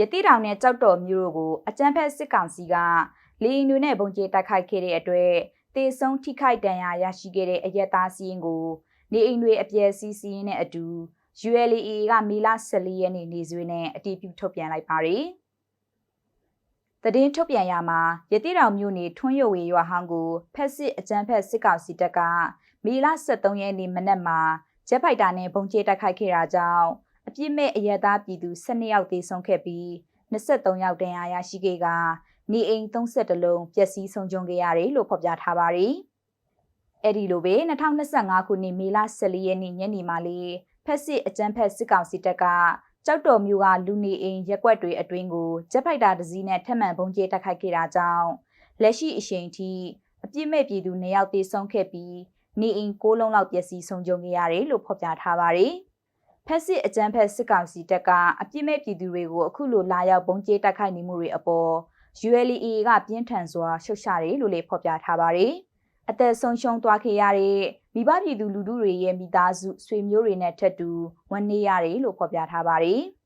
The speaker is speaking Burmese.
ရတိတောင်နဲ့ကြောက်တော်မျိုးတို့ကိုအကြမ်းဖက်စစ်ကောင်စီကလေရင်တွေနဲ့ပုံကျဲတိုက်ခိုက်ခဲ့တဲ့အတွက်တေဆုံးထိခိုက်ဒဏ်ရာရရှိခဲ့တဲ့အရက်သားစီးရင်ကိုနေအိမ်တွေအပြည့်စီးစီးရင်နဲ့အတူ ULA ကမေလ14ရက်နေ့နေ့စွဲနဲ့အတည်ပြုထုတ်ပြန်လိုက်ပါတယ်။တည်င်းထုတ်ပြန်ရမှာရတိတောင်မြို့နယ်ထွန်းရွဝေရွာဟောင်းကိုဖက်စစ်အကြမ်းဖက်စစ်ကောင်စီတပ်ကမေလ23ရက်နေ့မနက်မှာဂျက်ဖိုက်တာနဲ့ပုံကျဲတိုက်ခိုက်ခဲ့တာကြောင့် အပြစ်မဲ့အရက်သားပြည်သူ12ယောက်သေဆုံးခဲ့ပြီး23ယောက်ဒဏ်ရာရရှိခဲ့ကနေအိမ်32လုံးပျက်စီးဆုံးရှုံးခဲ့ရတယ်လို့ဖော်ပြထားပါတယ်။အဲ့ဒီလိုပဲ2025ခုနှစ်မေလ14ရက်နေ့ညနေမှာလေဖက်စစ်အကြမ်းဖက်စစ်ကောင်စီတပ်ကကြောက်တော်မျိုးကလူနေအိမ်ရက်ွက်တွေအတွင်းကိုဂျက်ဖိုက်တာတစ်စီးနဲ့ထပ်မံပုံကျဲတိုက်ခိုက်ခဲ့တာကြောင့်လက်ရှိအချိန်ထိအပြစ်မဲ့ပြည်သူ2ယောက်သေဆုံးခဲ့ပြီးနေအိမ်6လုံးလောက်ပျက်စီးဆုံးရှုံးခဲ့ရတယ်လို့ဖော်ပြထားပါတယ်။ ဖက်စစ်အကြမ်းဖက်စစ်ကောင်စီတပ်ကအပြစ်မဲ့ပြည်သူတွေကိုအခုလိုလာရောက်ပုံကျဲတိုက်ခိုက်နေမှုတွေအပေါ် ULA ကပြင်းထန်စွာရှုတ်ချတယ်လို့လည်းဖော်ပြထားပါတယ်။အသက်ဆုံးရှုံးသွားခဲ့ရတဲ့မိဘပြည်သူလူထုတွေရဲ့မိသားစုဆွေမျိုးတွေနဲ့ထပ်တူဝန်နေရတယ်လို့ဖော်ပြထားပါတယ်။